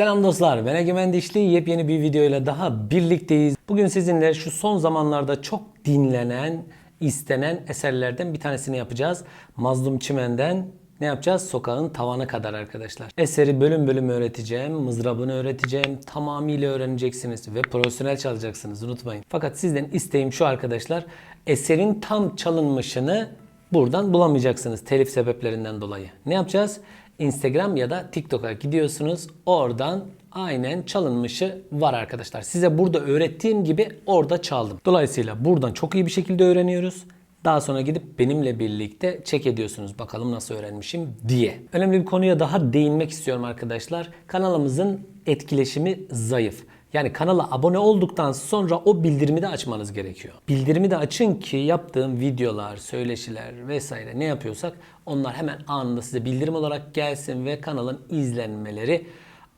Selam dostlar, ben Egemen Dişli. Yepyeni bir videoyla daha birlikteyiz. Bugün sizinle şu son zamanlarda çok dinlenen, istenen eserlerden bir tanesini yapacağız. Mazlum Çimen'den ne yapacağız? Sokağın tavana kadar arkadaşlar. Eseri bölüm bölüm öğreteceğim, mızrabını öğreteceğim, tamamıyla öğreneceksiniz ve profesyonel çalacaksınız unutmayın. Fakat sizden isteğim şu arkadaşlar, eserin tam çalınmışını buradan bulamayacaksınız telif sebeplerinden dolayı. Ne yapacağız? Instagram ya da TikTok'a gidiyorsunuz. Oradan aynen çalınmışı var arkadaşlar. Size burada öğrettiğim gibi orada çaldım. Dolayısıyla buradan çok iyi bir şekilde öğreniyoruz. Daha sonra gidip benimle birlikte check ediyorsunuz. Bakalım nasıl öğrenmişim diye. Önemli bir konuya daha değinmek istiyorum arkadaşlar. Kanalımızın etkileşimi zayıf. Yani kanala abone olduktan sonra o bildirimi de açmanız gerekiyor. Bildirimi de açın ki yaptığım videolar, söyleşiler vesaire ne yapıyorsak onlar hemen anında size bildirim olarak gelsin ve kanalın izlenmeleri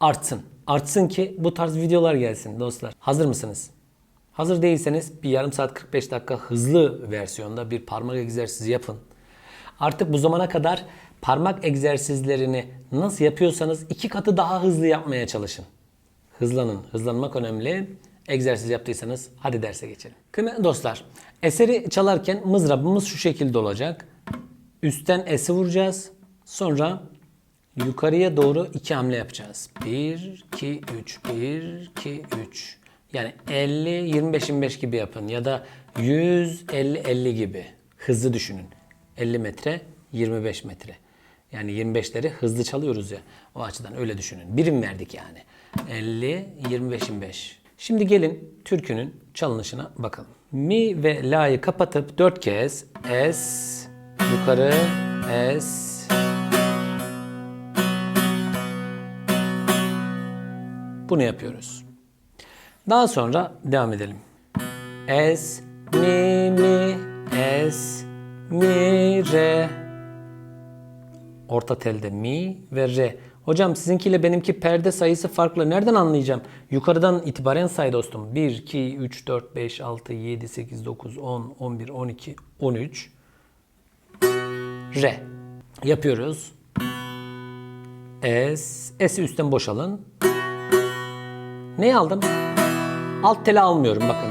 artsın. Artsın ki bu tarz videolar gelsin dostlar. Hazır mısınız? Hazır değilseniz bir yarım saat 45 dakika hızlı versiyonda bir parmak egzersizi yapın. Artık bu zamana kadar parmak egzersizlerini nasıl yapıyorsanız iki katı daha hızlı yapmaya çalışın. Hızlanın. Hızlanmak önemli. Egzersiz yaptıysanız hadi derse geçelim. Kıymetli dostlar, eseri çalarken mızrabımız şu şekilde olacak. Üstten esi vuracağız. Sonra yukarıya doğru iki hamle yapacağız. 1, 2, 3, 1, 2, 3. Yani 50, 25, 25 gibi yapın. Ya da 100, 50, 50 gibi. Hızlı düşünün. 50 metre, 25 metre. Yani 25'leri hızlı çalıyoruz ya. O açıdan öyle düşünün. Birim verdik yani. 50, 25, 25. Şimdi gelin türkünün çalınışına bakalım. Mi ve la'yı kapatıp 4 kez es, yukarı, es, Bunu yapıyoruz. Daha sonra devam edelim. Es, mi, mi, es, mi, re. Orta telde mi ve re. Hocam sizinkiyle benimki perde sayısı farklı. Nereden anlayacağım? Yukarıdan itibaren say dostum. 1, 2, 3, 4, 5, 6, 7, 8, 9, 10, 11, 12, 13. Re. Yapıyoruz. Es. Es'i üstten boşalın. Neyi aldım? Alt teli almıyorum bakın.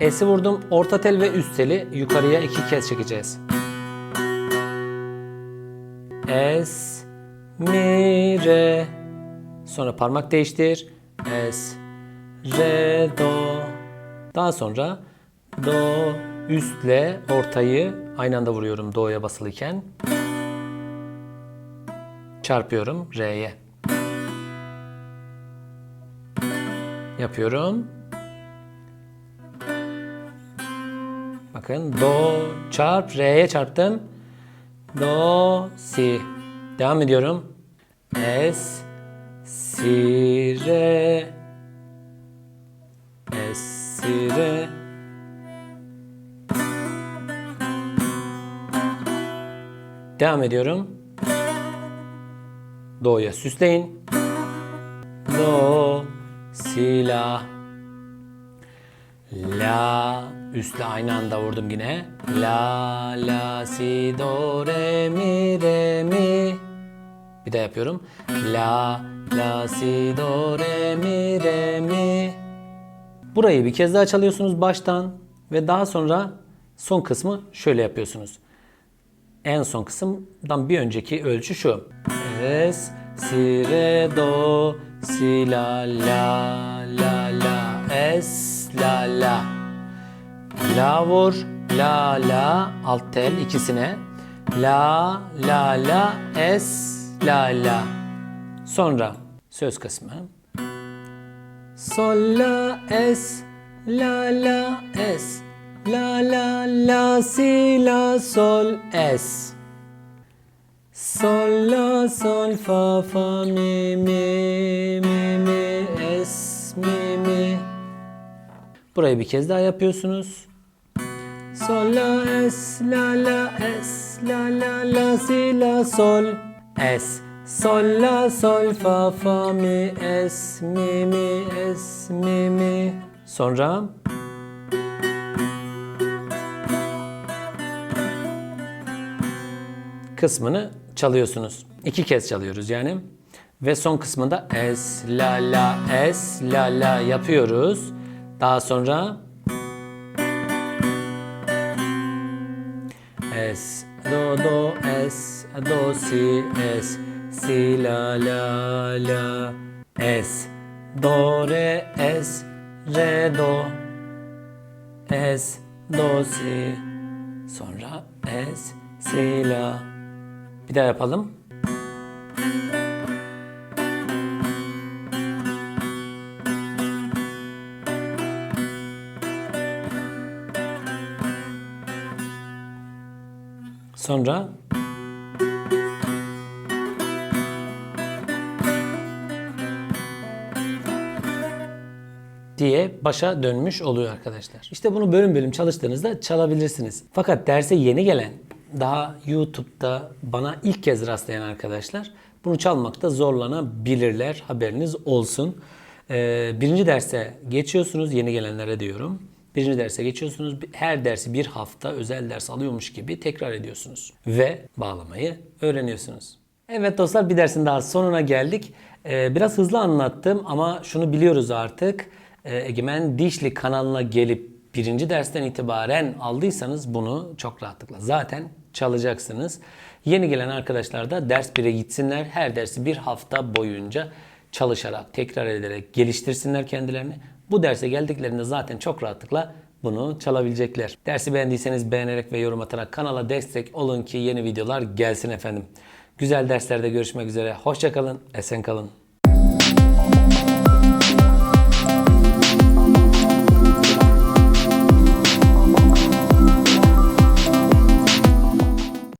Es'i vurdum. Orta tel ve üst teli yukarıya iki kez çekeceğiz. Es, mi, re. Sonra parmak değiştir. Es, re, do. Daha sonra do üstle ortayı aynı anda vuruyorum do'ya basılıyken. Çarpıyorum re'ye. Yapıyorum. Bakın do çarp re'ye çarptım. Do si. Devam ediyorum. Es si re es si re Devam ediyorum. Do'ya süsleyin. Do si la La üstle aynı anda vurdum yine. La la si do re mi re mi. Bir daha yapıyorum. La la si do re mi re mi. Burayı bir kez daha çalıyorsunuz baştan ve daha sonra son kısmı şöyle yapıyorsunuz. En son kısımdan bir önceki ölçü şu. Res, si, re, do, si, la, la, la, la, es, la, la. La vur, la, la, alt tel ikisine. La, la, la, es, la, la. Sonra söz kısmı. Sol, la, es, la, la, es. La, la, la, si, la, sol, es. Sol, la, sol, fa, fa, mi, mi, mi, mi, es, mi, mi. Burayı bir kez daha yapıyorsunuz. Sol, la, es, la, la, es, la, la, la, si, la, sol, es. Sol, la, sol, fa, fa, mi, es, mi, mi, es, mi, mi. Sonra kısmını çalıyorsunuz. İki kez çalıyoruz yani. Ve son kısmında es, la, la, es, la, la yapıyoruz. Daha sonra es, do, do, es, do, si, es, si, la, la, la, es, do, re, es, re, do, es, do, si, sonra es, si, la. Bir daha yapalım. Sonra diye başa dönmüş oluyor arkadaşlar. İşte bunu bölüm bölüm çalıştığınızda çalabilirsiniz. Fakat derse yeni gelen, daha YouTube'da bana ilk kez rastlayan arkadaşlar bunu çalmakta zorlanabilirler. Haberiniz olsun. Ee, birinci derse geçiyorsunuz, yeni gelenlere diyorum. Birinci derse geçiyorsunuz. Her dersi bir hafta özel ders alıyormuş gibi tekrar ediyorsunuz. Ve bağlamayı öğreniyorsunuz. Evet dostlar bir dersin daha sonuna geldik. Ee, biraz hızlı anlattım ama şunu biliyoruz artık. Ee, Egemen Dişli kanalına gelip birinci dersten itibaren aldıysanız bunu çok rahatlıkla zaten çalacaksınız. Yeni gelen arkadaşlar da ders 1'e gitsinler. Her dersi bir hafta boyunca çalışarak, tekrar ederek geliştirsinler kendilerini. Bu derse geldiklerinde zaten çok rahatlıkla bunu çalabilecekler. Dersi beğendiyseniz beğenerek ve yorum atarak kanala destek olun ki yeni videolar gelsin efendim. Güzel derslerde görüşmek üzere. Hoşçakalın, esen kalın.